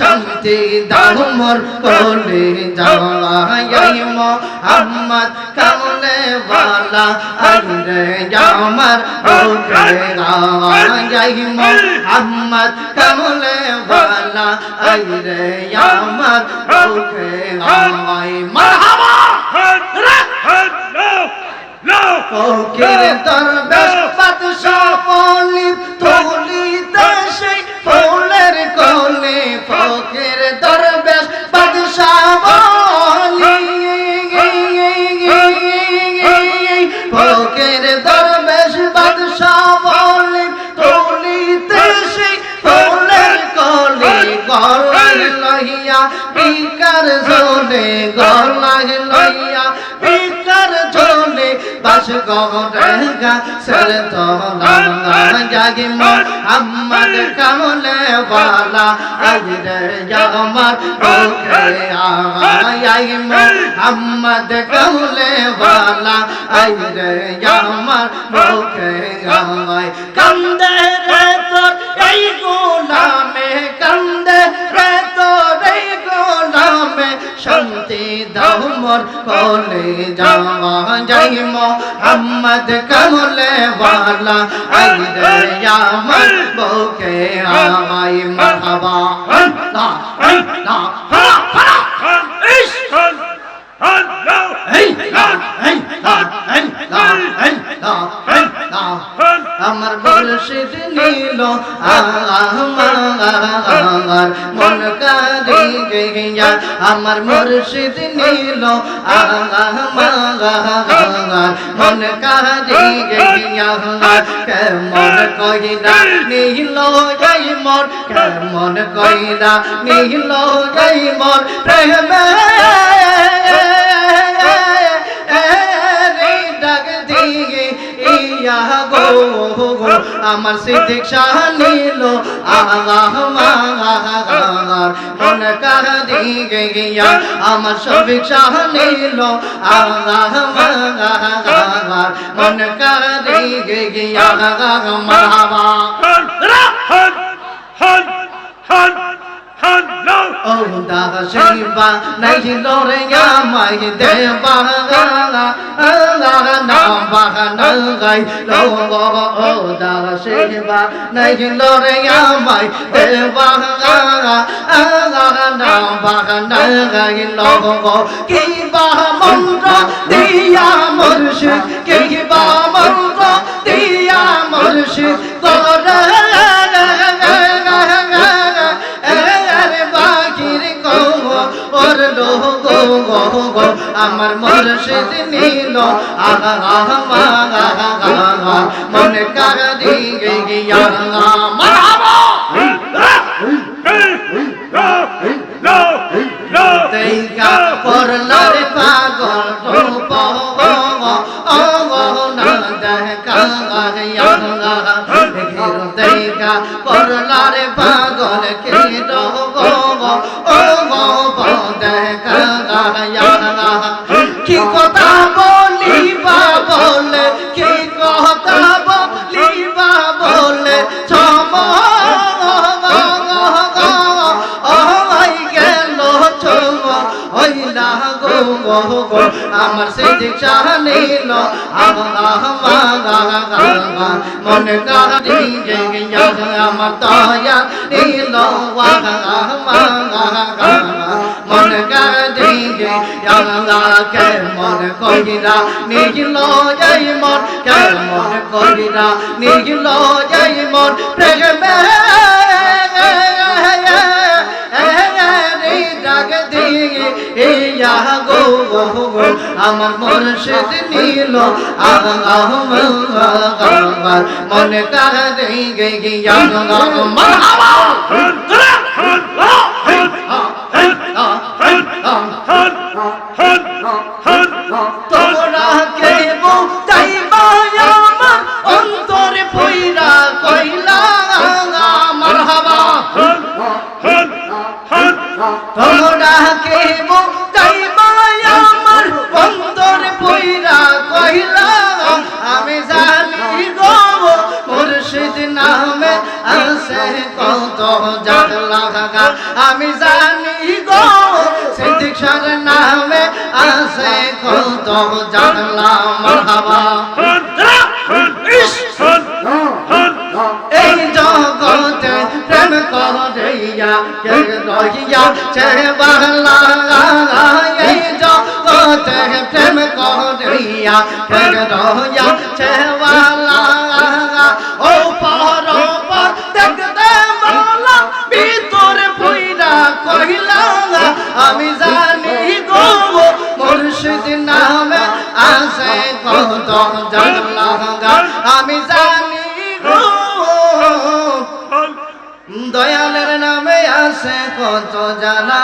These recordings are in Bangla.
শান্তি দাও মোর কোলে আই মোহাম্মদ কমলে ওয়ালা আই রে আমার গাওয়া আই মোহাম্মদ কমলে ওয়ালা আই রে আমার বুকে গাওয়াই মারহাবা ফকির দরবেশ গগনের গাছের তলা জাগি মোর আমার কামলে বালা আজ রে আমার ওকে আই মোর আমার কামলে বালা রে আমার ওকে আই কান্দে রে তোর এই গোলামে কান্দে শান্তি দাও মোর কোলে যাওয়া যাই মোহাম্মদ কমলে वाला আই রে আমার বুকে আই মারহাবা। আমার মুর্শিদ নীল আমার মন কারি গিয়া আমার মুর্শিদ নীল মন কারি গিয়া। কেমন কইরা নীল যাই মর কেমন কইরা নীল যাই মর প্রেমে আমার সিদ্দিক শাহ নীল মাগার মন কার দিয়ে গিয়া আমার শফিক শাহ নীল মাগার মন কার দিয়ে গিয়া মারহাবা ও দাদা শিবা নাই লরে আমাই দেবা নাম বাহানা গাই লো ও দাদা শিবা নাই লরে আমাই দেবা নাম বাহানা গাই লো কি বা মন্ত্র দিয়া মুর্শিদ কি বা মন্ত্র দিয়া মুর্শিদ করে আমার মুর্শিদ নীল। মন কার দিগে গিয়া করলার পাগল গো গো গো আমার সেই দীক্ষা নিল মন কার আমার দয়া নিল। মন কার দিয়ে কে মন কইরা নিল। যাই মন কে মন কইরা নিল। যাই মন প্রেমে ডাক দিয়ে ইয়া আমার মনে সেদ নীল আমার মনে তারা দেই গিয়া Oh. করিয়া কে রহিয়া চে বাংলা ও পর আমি জানি আছে আমি জানি দয়ালের নামে আছে কত জানা।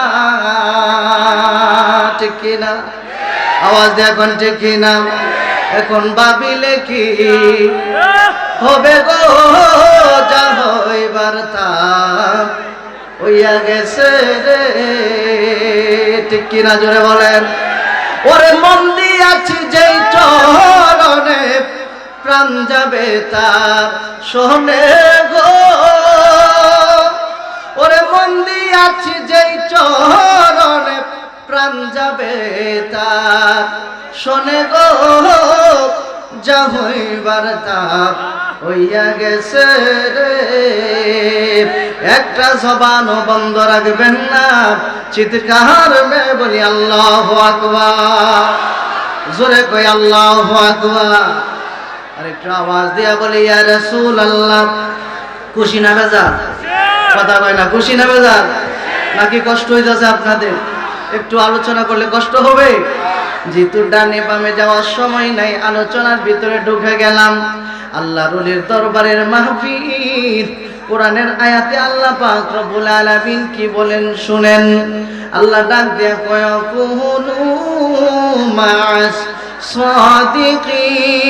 ঠিক কিনা? আওয়াজ দিয়ে এখন ঠিক কিনা? এখন ভাবিলে কি হবে গো? যা হইবার তা হইয়া গেছে রে। ঠিক জোরে বলেন? ওরে মন দিয়াছি যেই চরণে, প্রাণ যাবে তার শোনে গো। ওরে মন দিয়াছি যেই চরণে, প্রাণ যাবে তার শোনে গো। যা হইবার তার হইয়া গেছে রে। একটা জবানও বন্ধ রাখবেন না। চিৎকার মে বলি, আল্লাহ আকবার। জোরে কই, আল্লাহ আকবার। আর একটু আওয়াজ দিয়া বলি, ইয়া রাসূল আল্লাহ খুশি না বেজার? কথা কয় না, খুশি না বেজার? নাকি কষ্ট হইতেছে আপনাদের? একটু আলোচনা করলে কষ্ট হবে। যেহেতু ডানে বামে যাওয়ার সময় নাই, আলোচনার ভিতরে ঢুকে গেলাম। আল্লাহ রুলির দরবারের মাহফিল, কোরআনের আয়াতে আল্লাহ পাক রব্বুল আলামিন কি বলেন শুনেন। আল্লাহ ডাক দিয়ে কয়, কুনু মাস সাদিকিন।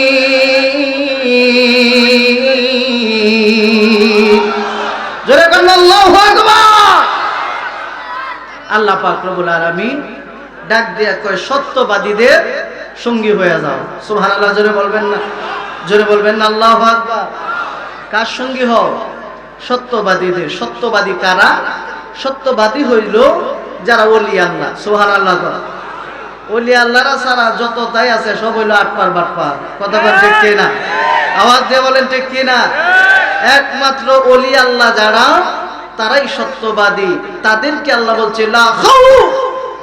জোরে কন্যা আল্লাহু আকবার। আল্লাহ পাক রব্বুল আলামিন ডাক দিয়া কয়, সত্যবাদীদের সঙ্গী হয়ে যাও। সুবহানাল্লাহ, জোরে বলবেন না? জোরে বলবেন না? আল্লাহু কার সঙ্গী হও? সত্যবাদীদের। সত্যবাদী কারা? সত্যবাদী হইল যারা ওলি আল্লাহ। সুবহানাল্লাহ কর ওলি আল্লাহরা সারা যত তাই আছে, সব হইল আটপার বাটপার। কথা বল ঠিক কি না আওয়াজ দিয়ে বলেন ঠিক কি না একমাত্র ওলি আল্লাহ যারা তারাই সত্যবাদী। তাদেরকে আল্লাহ বলছে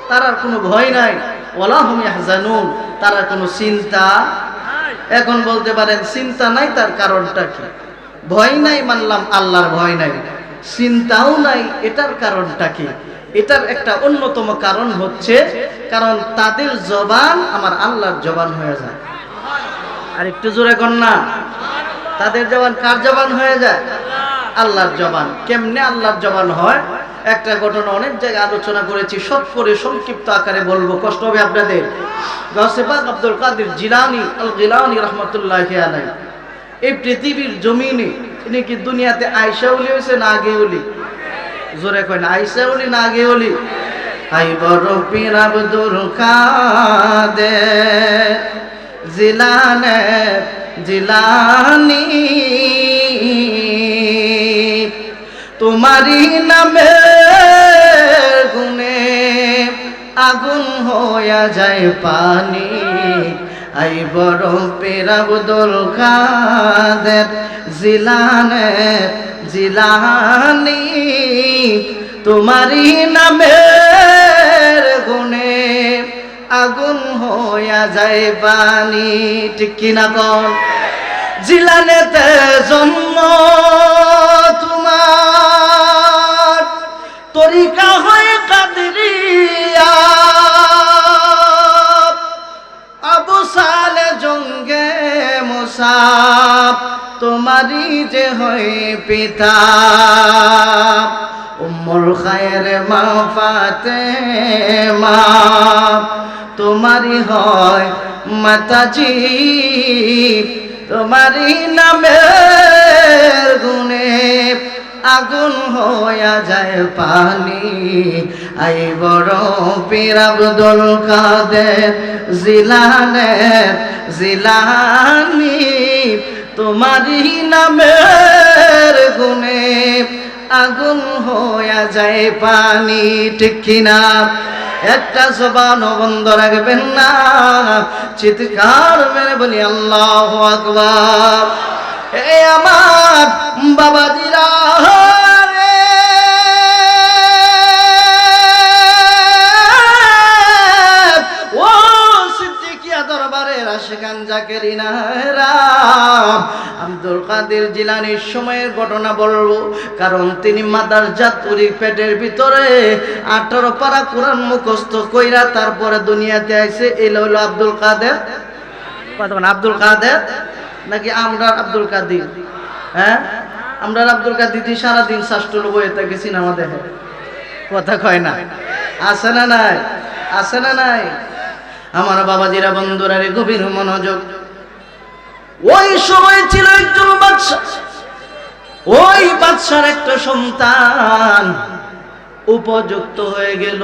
তারার কোনো ভয় নাই। ওলা হুম ইয়াহজানুন। তারা কোনো চিন্তা এখন বলতে পারেন, চিন্তা নাই তার কারণটা কি? ভয় নাই মানলাম আল্লাহর ভয় নাই। চিন্তাও নাই এটার কারণটা কি? এটার একটা অন্যতম কারণ হচ্ছে, কারণ তাদের জবান আমার আল্লাহর জবান হয়ে যায়। আর একটু জোরে কর না। তাদের জবান কার জবান হয়ে যায়? আল্লাহর জবান। কেমনে আল্লাহর জবান হয়? একটা ঘটনা অনেক জায়গায় আলোচনা করেছি শর্ট করে সংক্ষিপ্ত আকারে বলব, কষ্ট হবে আপনাদের। গসেবাক আব্দুল কাদের জিলানি আল গিলানি রহমতুল্লাহ আলাই এই পৃথিবীর জমিনে ইনি কি দুনিয়াতে আয়সা উলি হয়েছে না আগে উলি জোরে কয় না আয়সা উলি না আগে উলি আই বড় পীর আব্দুল কাদের জিলানে জিলানি। তোমারি নামে গুনে আগুন হইয়া যায় পানি। আই বড় পেরাবদল কাদের জিলানে জিলানি। তোমারি নামের গুনে আগুন হইয়া যায় পানি। ঠিক কিনা কন? জিলানেতে জন্ম তরিকা হয় কাদরিয়া। আবু সালে জঙ্গে মুসাব তোমারই যে হয় পিতা। উম্মুল খায়ের মা ফাতে মা, তোমারই হয় মাতাজি। তোমারই নামের গুণে আগুন হইয়া যায় পানি। আই বড় পীর আব্দুল কাদের জিলানের জিলানি, তোমারই নামের গুণে আগুন হইয়া যায় পানি। ঠিক কিনা? একটা জবান বন্ধ রাখবেন না। চিৎকার মেরে বলি, আল্লাহ আকবার। এ আমার বাবাজিরা রে। ও সিদ্দিকিয়া দরবারের আশেখান জাকেরিনারা আব্দুল কাদের জিলানির সময়ের ঘটনা বলব, কারণ তিনি মাদার জাতুরি পেটের ভিতরে আঠারো পারা কোরআন মুখস্থ কইরা তারপরে দুনিয়াতে আইছে। এলো হলো আব্দুল কাদের। আব্দুল কাদের? নাকি আমরা আব্দুল কাদির? হ্যাঁ? আমরা আব্দুল কাদির সারাদিন শাস্ত্র বইয়ে থাকে সিনেমা দেখে। কথা কয় না। আছে না নাই? আছে না নাই? আমার বাবাজিরা, বন্ধুরা রে, গভীর মনোযোগ। ওই সময় ছিল একজন বাচ্চা ওই বাদশার একটা সন্তান উপযুক্ত হয়ে গেল।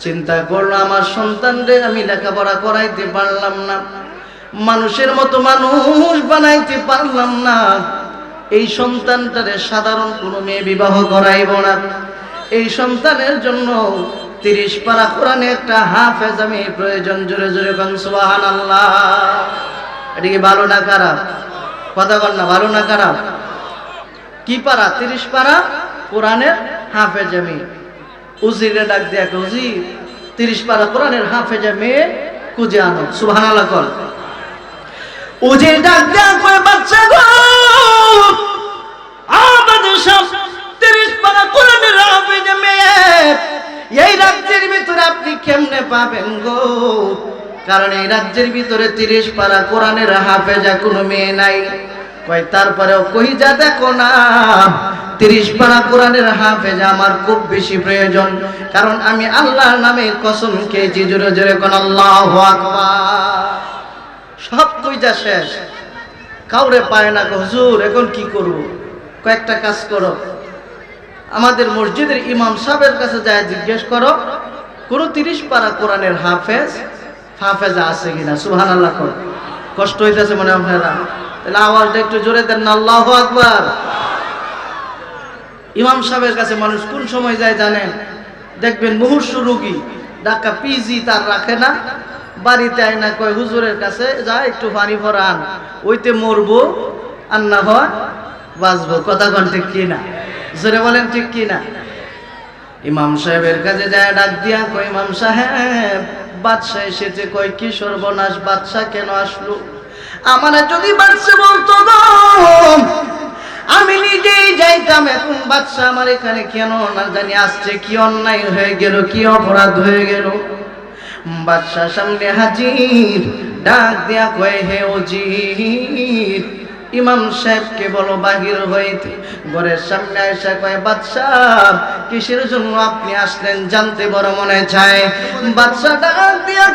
চিন্তা করল আমার সন্তানরে আমি লেখাপড়া করাইতে পারলাম না। মানুষের মতো মানুষ বানাইতে পারলাম না। এই সন্তানটারে সাধারণ কোনো মেয়ে বিবাহ করাইব না। এই সন্তানের জন্য তিরিশ পারা কোরআনে একটা হাফেজ আমি প্রয়োজন, জোরে জোরে কন আল্লাহ এটা কি ভালো না খারাপ? কথা কর না, ভালো না খারাপ? কি পারা? তিরিশ পারা কোরআনের হাফেজ আমি। উজিরে ডাক দিয়া উজি তিরিশ পারা কোরআনের হাফেজে মেয়ে খুঁজে আনো। সুবহান আল্লাহ কর উজির ডাক দিয়া কয়, বাচ্চা গো! আমাদের সব তিরিশ পারা কোরআনের হাফেজে মেয়ে, এই রাজ্যের ভিতরে আপনি কেমনে পাবেন গো? কারণ এই রাজ্যের ভিতরে তিরিশ পারা কোরআনের হাফেজা কোনো মেয়ে নাই। কয়, তারপরেও যা দেখো না, তিরিশ পারা কোরআনের হাফেজা আমার খুব বেশি প্রয়োজন। কারণ আমি আল্লাহর নামে কসম খেয়েছি, জোরে জোরে কোন আল্লাহ সব কইজা শেষ। কাউরে পায় না হুজুর, এখন কি করব? কয়েকটা কাজ করো। আমাদের মসজিদের ইমাম সাহেবের কাছে যায় জিজ্ঞেস করো, কোন তিরিশ পারা কোরআনের হাফেজ, হাফেজা আছে কিনা? সুহান আল্লাহ কর কষ্ট হইতেছে মনে আপনারা। তাহলে আওয়াজটা একটু জোরে দেন না, আল্লাহ আকবার। ইমাম সাহেবের কাছে মানুষ কোন সময় যায় জানেন? দেখবেন মুহূর্ত রুগী ডাকা পিজি তার রাখে না বাড়িতে আয় না কয়, হুজুরের কাছে যা, একটু পানি ভরান, ওইতে মরবো, আর না হয় বাঁচবো। কথা কন ঠিক কিনা? জোরে বলেন ঠিক কিনা? ইমাম সাহেবের কাছে যায়, ডাক দিয়া কয়, ইমাম সাহেব, বাদশাহ এসেছে। কয়, কি সর্বনাশ, বাদশাহ কেন আসলো? আমার যদি বাদশাহ বলতো আমি নিজেই যাইতাম। এখন বাদশাহ আমার এখানে কেন না জানি, আসছে, কি অন্যায় হয়ে গেল, কি অপরাধ হয়ে গেল? বাদশাহ সামনে হাজির, ডাক দিয়া কয়, হে ওজির ইমাম সাহেবকে বলো, বাহির হইতে। ঘরের সামনে এসে কয়, বাদশাহ, কিসের জন্য আপনি আসলেন জানতে বড় মনে চায়? বাদশাহ ডাক দিয়া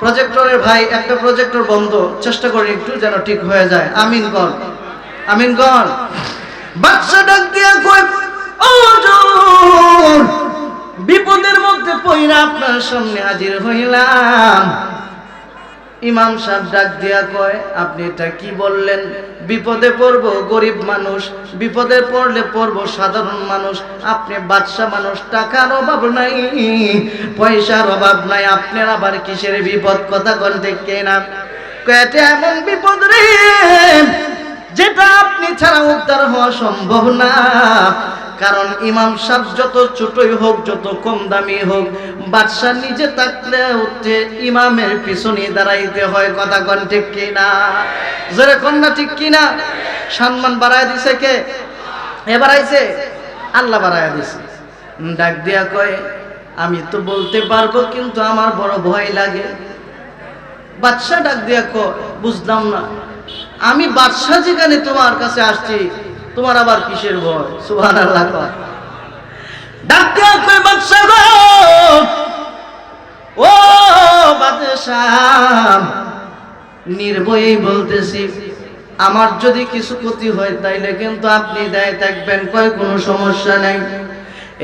প্রজেক্টরের ভাই, একটা প্রজেক্টর বন্ধ, চেষ্টা করি একটু যেন ঠিক হয়ে যায়। আমিন কর আমিন কর। বাদশাহ ডাক দিয়া কয় বিপদের মধ্যে পইরা আপনার সামনে হাজির হইলাম। ইমাম সাহেব ডাক দিয়া কয় আপনি এটা কি বললেন? বিপদে পড়ব গরিব মানুষ বিপদে পড়লে পড়ব সাধারণ মানুষ আপনি বাদশা মানুষ টাকার অভাব নাই পয়সার অভাব নাই আপনার আবার কিসের বিপদ? কথা কন দেখে না কয়, এমন বিপদ রে যেটা আপনি ছাড়া উদ্ধার হওয়া সম্ভব না। কারণ ইমাম সাহেব যত ছোটই হোক, যত কম দামি হোক, বাদশাহ নিজে থাকলে উঠে ইমামের পিছনে দাঁড়াইতে হয়। কথা কন ঠিক কিনা? জোরে কন্যা ঠিক কিনা? সম্মান বাড়ায় দিছে কে? এ বাড়াইছে আল্লাহ বাড়ায় দিছে। ডাক দিয়া কয়, আমি তো বলতে পারব, কিন্তু আমার বড় ভয় লাগে। বাদশাহ ডাক দিয়া কয়, বুঝলাম না। আমি বাদশাহ যেখানে তোমার কাছে আসছি তোমার আবার কিসের ভয়? সুভান আল্লাহ ও বাদশাহ বলতেছি, আমার যদি কিছু ক্ষতি হয় তাইলে কিন্তু আপনি দায় থাকবেন, কয় কোনো সমস্যা নেই।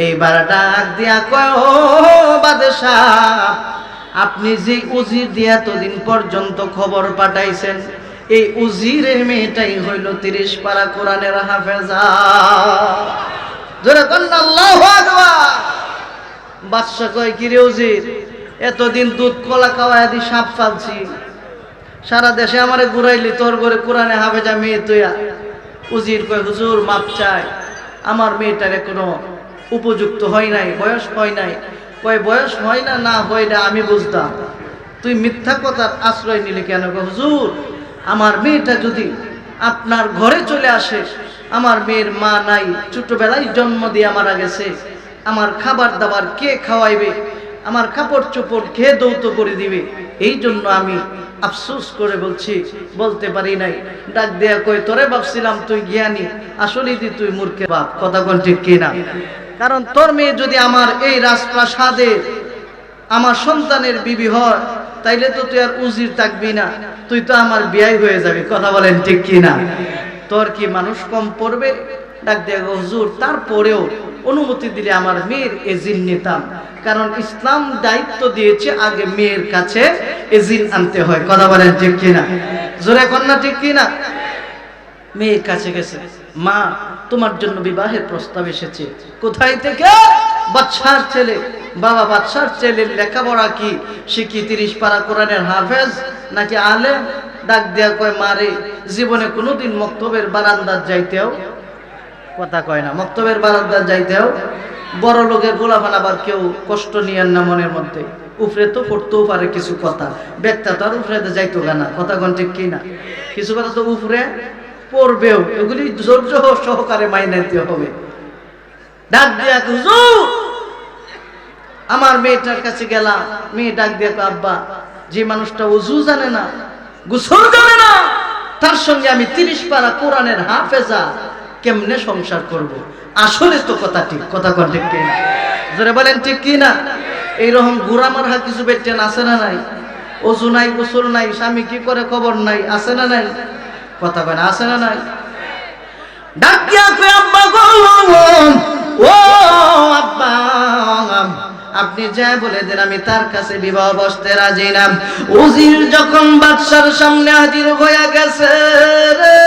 এইবার ডাক দিয়া কয়, ও বাদশাহ, আপনি যে উজির দিয়া এতদিন পর্যন্ত খবর পাঠাইছেন এই উজিরের মেয়েটাই হইল তিরিশ পারা কোরআনের হাফেজা। কন্যা আল্লাহ বাদশাহ কয় কিরে উজির? এতদিন দুধ, কলা খাওয়ায় দি সাপ ফালছি। সারা দেশে আমারে ঘুরাইলি, তোর করে কোরআনে হাফেজা মেয়ে তুইয়া উজির কয়, হুজুর, মাপ চাই। আমার মেয়েটার কোনো উপযুক্ত হয় নাই, বয়স হয় নাই। কয়, বয়স হয় না না হয় না, আমি বুঝতাম। তুই মিথ্যা কথার আশ্রয় নিলি কেন হুজুর? আমার মেয়েটা যদি আপনার ঘরে চলে আসে, আমার মেয়ের মা নাই, ছোটবেলায় জন্ম দিয়ে মারা গেছে, আমার খাবার দাবার কে খাওয়াইবে, আমার কাপড় চোপড় খেয়ে দৌত করে দিবে, এই জন্য আমি আফসোস করে বলছি, বলতে পারি নাই। ডাক দেয়া কই তোরে ভাবছিলাম তুই জ্ঞানী, আসলেই দি তুই মূর্খে বাপ। কথা কোন ঠিক কিনা? কারণ তোর মেয়ে যদি আমার এই রাজপ্রাসাদে আমার সন্তানের বিবি হয় তাইলে তো তুই আর উজির থাকবি না। তুই তো আমার বিয়াই হয়ে যাবি, কথা বলেন ঠিক কিনা তোর কি মানুষ কম পড়বে? ডাক দেয়া হুজুর, তারপরেও অনুমতি দিলে আমার মেয়ের এজিন নিতাম। কারণ ইসলাম দায়িত্ব দিয়েছে আগে মেয়ের কাছে এজিন আনতে হয়, কথা বলেন ঠিক কিনা জোরে কন্যা ঠিক কিনা মেয়ের কাছে গেছে। মা, তোমার জন্য বিবাহের প্রস্তাব এসেছে। কোথায় থেকে? বাচ্চার ছেলে। বাবা বাচ্চার ছেলের লেখাপড়া কি? সে কি তিরিশ পারা কোরআনের হাফেজ? নাকি আলেম? ডাক দেয়া কয় মারে জীবনে কোনোদিন মক্তবের বারান্দার যাইতেও কথা কয় না, মক্তবের বারান্দার যাইতেও বড় লোকের গোলাপান আবার কেউ কষ্ট নিয়েন না মনের মধ্যে। উপরে তো পড়তেও পারে কিছু কথা। ব্যক্তা তো আর উপরে যাইতো না। কথা ঠিক কি না? কিছু কথা তো উপরে পড়বেও, এগুলি ধৈর্য সহকারে মাইনে নিতে হবে। ডাক দিয়া হুজুর, আমার মেয়েটার কাছে গেলাম, মেয়ে ডাক দিয়া আব্বা, যে মানুষটা উজু জানে না গুসল জানে না, তার সঙ্গে আমি তিরিশ পারা কোরআনের হাফেজা কেমনে সংসার করব। আসলে তো কথা ঠিক, কথা কন ঠিক কিনা? জোরে বলেন ঠিক কিনা? এইরকম গুড়া মারহা কিছু বেটেন আছে না নাই? অজু নাই গোসল নাই, স্বামী কি করে খবর নাই, আছে না নাই? কথা বলে না না নাই? ডাক দিয়া আব্বা গো, ও আব্বা, আপনি যা বলে দেন, আমি তার কাছে বিবাহ বসতে রাজি না। উজির যখন বাদশার সামনে হাজির হয়ে গেছে রে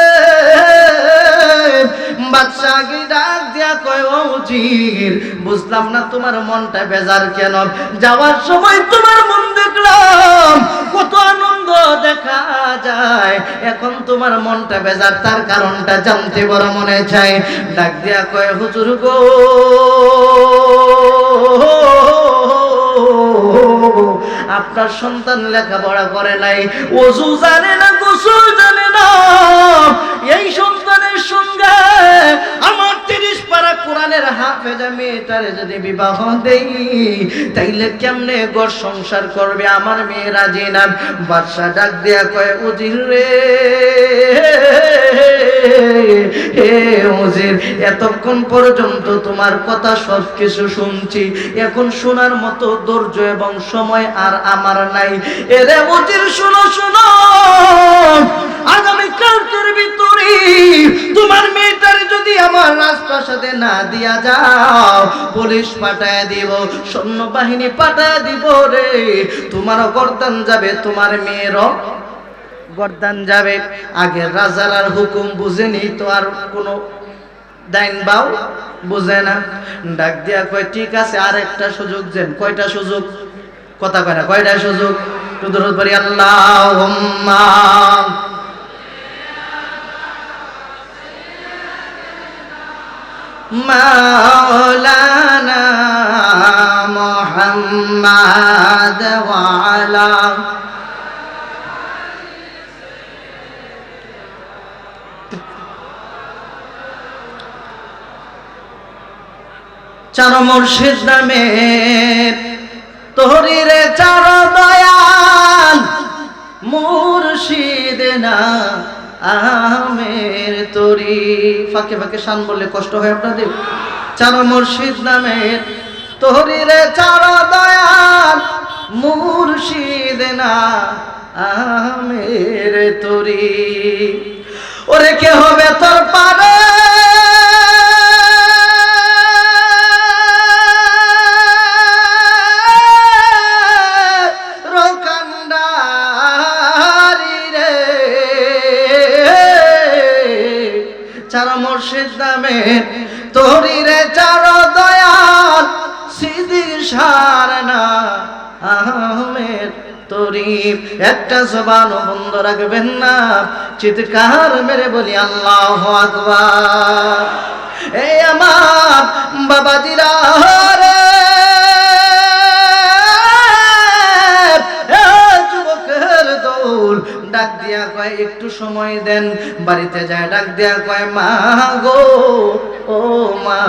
বুঝলাম না তোমার মনটা বেজার কেন? যাওয়ার সময় তোমার মন দেখলাম, কত আনন্দ দেখা যায়। এখন তোমার মনটা বেজার, তার কারণটা জানতে বড় মনে চায়। ডাক দিয়া কয়, হুজুর গো, আপনার সন্তান লেখাপড়া করে নাই। ওজু জানে না, গোসল জানে না। এই সন্তানের আমার তিরিশ পারা কোরআনের মেয়েটারে যদি বিবাহ দেই, তাইলে কেমনে সংসার করবে? আমার বাদশা ডাক দেয়া কয়, উজির রে এতক্ষণ পর্যন্ত তোমার কথা সব কিছু শুনছি। এখন শোনার মতো ধৈর্য এবং সময় আর আমার নাই। এরে উজির, শুনো শুনো আগামী কালকের ভিতরে তোমার মেয়েটার যদি আমার রাজপ্রাসাদে না দিয়া যাও, পুলিশ পাঠায় দিব, সৈন্যবাহিনী পাঠায় দিব রে। তোমারও গর্দান যাবে, তোমার মেয়েরও গর্দান যাবে। আগের রাজার আর হুকুম বুঝেনি তো আর কোনো দাইন বাও বুঝে না। ডাক দিয়া কয়, ঠিক আছে আর একটা সুযোগ দেন। কয়টা সুযোগ? কথা কয় না, কয়টা সুযোগ? বাড়ি আল্লাহ মাওলানা মোহাম্মদ ওয়ালা চার মুর্শিদ নামে তোহরিরে চার দয়াল মুর্শিদ না আমে তরি ফাঁকে ফাঁকে শান বললে কষ্ট হয় আপনাদের? চার মুর্শিদ নামের তোহরিরে চার দয়াল মুর্শিদ না আমের তরি ওরে কে হবে তোর পারে মুর্শিদ তরিরে চার দয়াল সিদি সারনা আহমেদ তরিব, একটা জবান বন্ধ রাখবেন না। চিৎকার মেরে বলি, আল্লাহ আকবার। এই আমার বাবাজিরা একটু সময় দেন। বাড়িতে যায় ডাক দিয়া কয়, মা গো, ও মা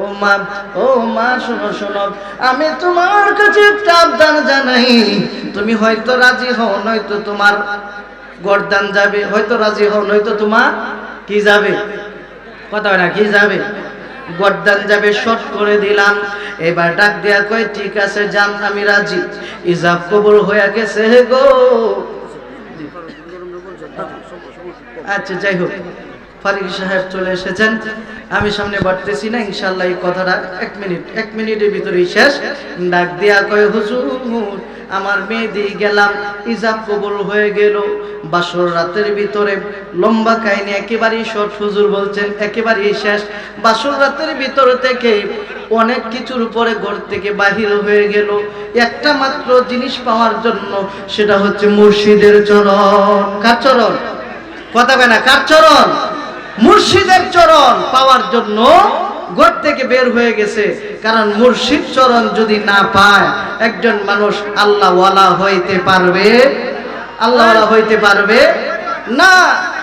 ও মা ও মা, শোনো শোনো, আমি তোমার কাছে একটা আবদান জানাই। তুমি হয়তো রাজি হও, নয়তো তোমার গরদান যাবে। হয়তো রাজি হও, নয়তো তোমার কি যাবে? কথা না, কি যাবে? গরদান যাবে শর্ট করে দিলাম। এবার ডাক দেয়া কয়, ঠিক আছে, যান, আমি রাজি। ইজাব কবুল হয়ে গেছে গো। আচ্ছা যাই হোক। ফারিক সাহেব চলে এসেছেন। আমি সামনে বাড়তেছি না ইনশাল্লাহ এই কথাটা এক মিনিট, এক মিনিটের ভিতরেই শেষ। ডাক দিয়া কয়, হুজুর, আমার মেয়ে দিয়ে গেলাম, ইজাব কবুল হয়ে গেল। বাসর রাতের ভিতরে লম্বা কাহিনী একেবারেই শর্ট, হুজুর বলছেন, একেবারেই শেষ। বাসর রাতের ভিতর থেকে অনেক কিছুর উপরে ঘর থেকে বাহির হয়ে গেল। একটা মাত্র জিনিস পাওয়ার জন্য, সেটা হচ্ছে মুর্শিদের চরণ। কার চরণ? কথা কেনা কার চরণ? মুর্শিদের চরণ পাওয়ার জন্য ঘর থেকে বের হয়ে গেছে। কারণ মুর্শিদ চরণ যদি না পায়, একজন মানুষ আল্লাহওয়ালা হইতে পারবে? আল্লাহওয়ালা হইতে পারবে? না,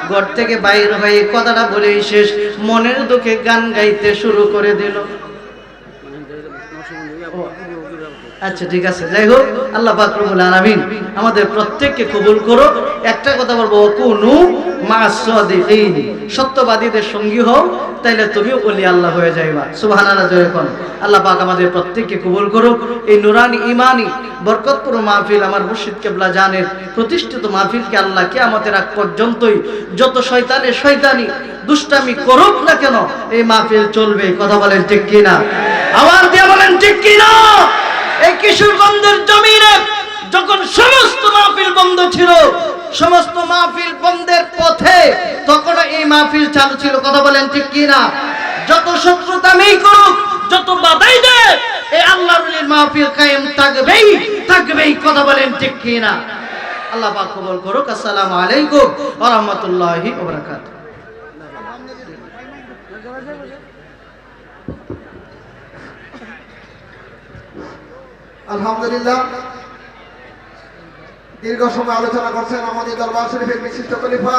ঘর থেকে বাইর হয়ে কথাটা বলেই শেষ। মনের দুঃখে গান গাইতে শুরু করে দিল। আচ্ছা ঠিক আছে। যাই হোক আল্লাহ পাক রব্বুল আলামিন আমাদের প্রত্যেককে কবুল করো। একটা কথা বলব কুনু সত্যবাদীদের সঙ্গী হও, তাইলে তুমিও বলি আল্লাহ হয়ে যাইবা। সুবহানাল্লাহ জয় কোন। আল্লাহ পাক আমাদের প্রত্যেককে কবুল করো এই নুরানি ইমানি বরকতপুর মাহফিল আমার মুর্শিদ কেবলা জানের প্রতিষ্ঠিত মাহফিলকে আল্লাহ কে আমাদের আগ পর্যন্তই যত শয়তানে শয়তানি দুষ্টামি করুক না কেন, এই মাহফিল চলবে। কথা বলেন ঠিক কিনা? আওয়াজ দিয়ে বলেন ঠিক কিনা? এই কিশোরগঞ্জের জমিনে যখন সমস্ত মাহফিল বন্ধ ছিল, সমস্ত মাহফিল বন্ধের পথে তখন এই মাহফিল চালু ছিল। কথা বলেন ঠিক কি না যত শত্রুতামেই করুক, যত বাধাই দেয়, এই আল্লাহর মাহফিল কায়েম থাকবেই থাকবেই। কথা বলেন ঠিক কি না আল্লাহ পাক কবুল করুক। আসসালামু আলাইকুম ওয়া রাহমাতুল্লাহি ওয়া বারাকাতুহু। আলহামদুলিল্লাহ। দীর্ঘ সময় আলোচনা করছেন আমাদের দরবার শরীফের বিশিষ্ট খলিফা।